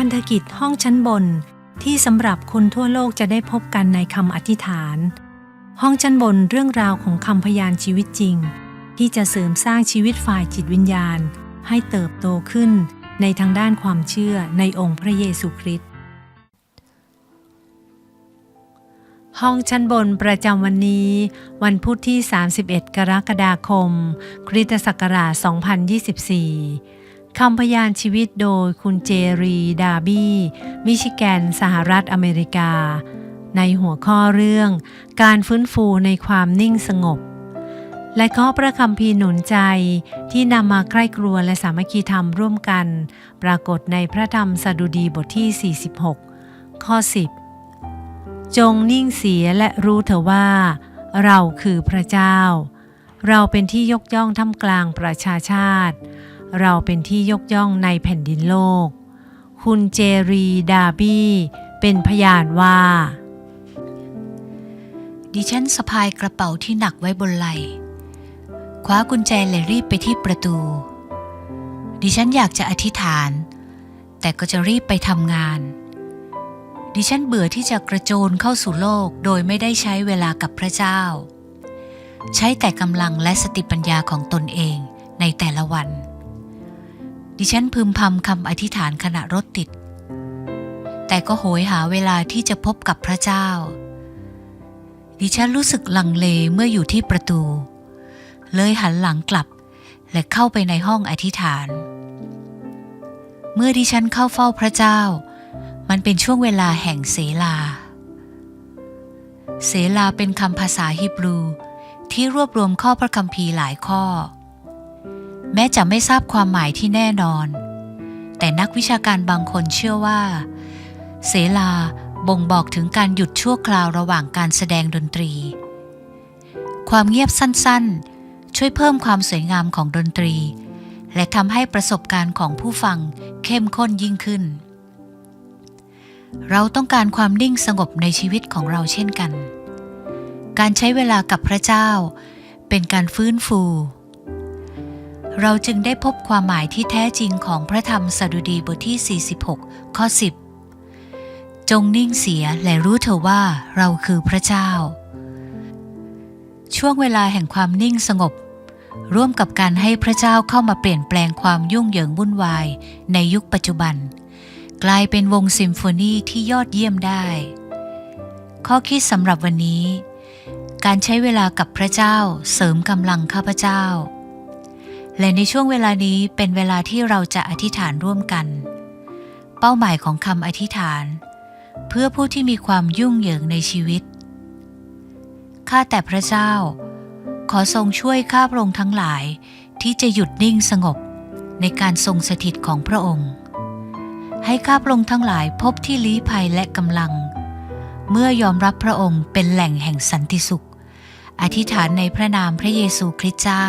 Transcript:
พันธกิจห้องชั้นบน ที่สำหรับคนทั่วโลกจะได้พบกันในคำอธิษฐาน ห้องชั้นบนเรื่องราวของคำพยานชีวิตจริง ที่จะเสริมสร้างชีวิตฝ่ายจิตวิญญาณ ให้เติบโตขึ้นในทางด้านความเชื่อในองค์พระเยซูคริสต์ห้องชั้นบนประจำวันนี้ วันพุธที่ 31 กรกฎาคม คริสตศักราช 2024 คำพยานชีวิตโดยคุณเจรี ดาบี้ มิชิแกน สหรัฐอเมริกา ในหัวข้อเรื่อง การฟื้นฟูในความนิ่งสงบ และข้อพระคำพีร์หนุนใจที่นำมาใกล้ครัวและสามัคคีธรรมร่วมกัน ปรากฏในพระธรรมสดุดีบทที่ 46 ข้อ 10 จงนิ่งเสียและรู้เถอะว่า เราคือพระเจ้า เราเป็นที่ยกย่องท่ามกลางประชาชาติ เราเป็นที่ยกย่องในแผ่นดินโลก คุณเจรีดาบี้เป็นพยานว่า ดิฉันสะพายกระเป๋าที่หนักไว้บนไหล่คว้ากุญแจและรีบไปที่ประตู ดิฉันอยากจะอธิษฐาน แต่ก็จะรีบไปทำงาน ดิฉันเบื่อที่จะกระโจนเข้าสู่โลกโดยไม่ได้ใช้เวลากับพระเจ้า ใช้แต่กำลังและสติปัญญาของตนเองในแต่ละวัน ดิฉันพึมพำคำอธิษฐานขณะรถติด แต่ก็โหยหาเวลาที่จะพบกับพระเจ้า ดิฉันรู้สึกลังเลเมื่ออยู่ที่ประตู เลยหันหลังกลับและเข้าไปในห้องอธิษฐาน เมื่อดิฉันเข้าเฝ้าพระเจ้า มันเป็นช่วงเวลาแห่งเสลา เสลาเป็นคำภาษาฮิบรูที่รวบรวมข้อพระคัมภีร์หลายข้อ แม้จะไม่ทราบความหมายที่แน่นอน แต่นักวิชาการบางคนเชื่อว่า เสลาบ่งบอกถึงการหยุดชั่วคราวระหว่างการแสดงดนตรี ความเงียบสั้นๆ ช่วยเพิ่มความสวยงามของดนตรี และทำให้ประสบการณ์ของผู้ฟังเข้มข้นยิ่งขึ้น เราต้องการความนิ่งสงบในชีวิตของเราเช่นกัน การใช้เวลากับพระเจ้า เป็นการฟื้นฟู เราจึงได้พบความหมายที่แท้จริงของพระธรรมสดุดีบทที่ 46 ข้อ 10 จงนิ่งเสียและรู้เถอะว่าเราคือพระเจ้า ช่วงเวลาแห่งความนิ่งสงบ ร่วมกับการให้พระเจ้าเข้ามาเปลี่ยนแปลงความยุ่งเหยิงวุ่นวายในยุคปัจจุบัน กลายเป็นวงซิมโฟนีที่ยอดเยี่ยมได้ ข้อคิดสำหรับวันนี้ การใช้เวลากับพระเจ้าเสริมกำลังข้าพเจ้า และในช่วงเวลานี้เป็นเวลาที่เราจะอธิษฐานร่วมกัน เป้าหมายของคำอธิษฐาน เพื่อผู้ที่มีความยุ่งเหยิงในชีวิต ข้าแต่พระเจ้า ขอทรงช่วยข้าพระองค์ทั้งหลายที่จะหยุดนิ่งสงบในการทรงสถิตของพระองค์ ให้ข้าพระองค์ทั้งหลายพบที่ลี้ภัยและกำลัง เมื่อยอมรับพระองค์เป็นแหล่งแห่งสันติสุข อธิษฐานในพระนามพระเยซูคริสต์เจ้า